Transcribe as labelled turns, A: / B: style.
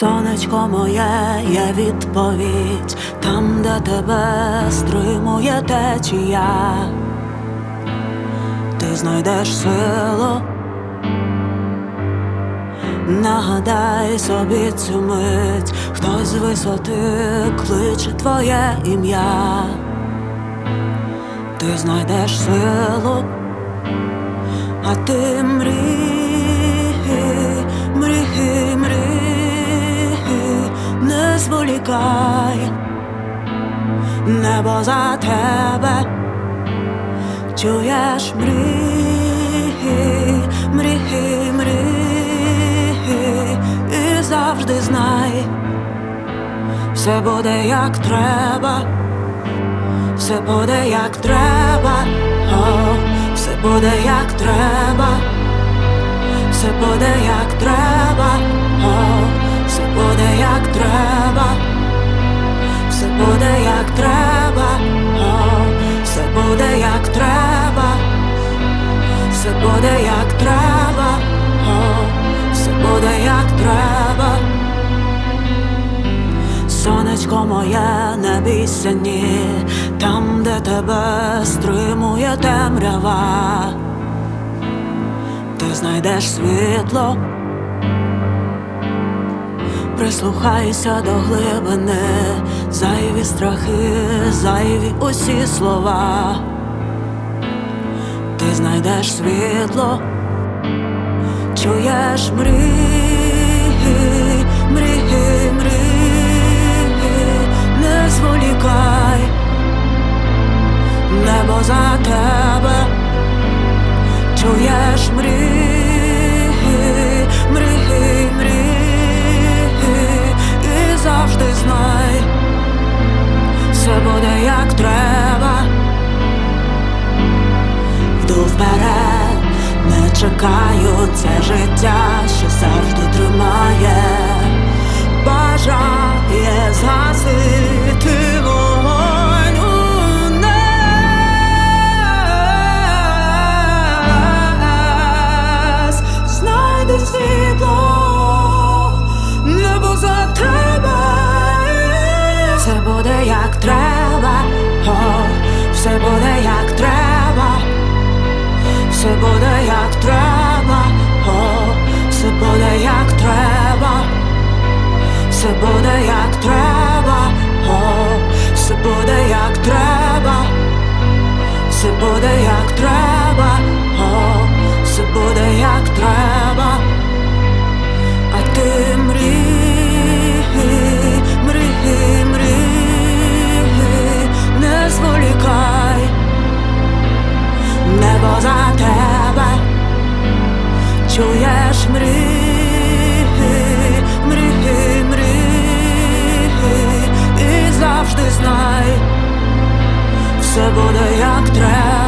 A: Сонечко моє є відповідь. Там, де тебе стримує течія, ти знайдеш силу, нагадай собі цю мить, хтось з висоти кличе твоє ім'я, ти знайдеш силу, а ти мрій, не небо за тебе, чуєш мрій, мрій, мрій, і завжди знай, все буде як треба, все буде як треба, о, все буде як треба, все буде як треба, Сонечко моє, не бійся ні, там, де тебе стримує темрява, ти знайдеш світло, прислухайся до глибини, зайві страхи, зайві усі слова, ти знайдеш світло, чуєш мрій, тебе, чуєш мрій, мрій, мрій, і завжди знай, все буде як треба. Йду вперед, не чекаю це життя, що завжди тримає, все буде як треба, о, все буде як треба, все буде як треба, о, все буде як треба, а ти мрій, мрій, мрій, не зволікай. Небо за тебе, чуєш мрій, все буде як треба.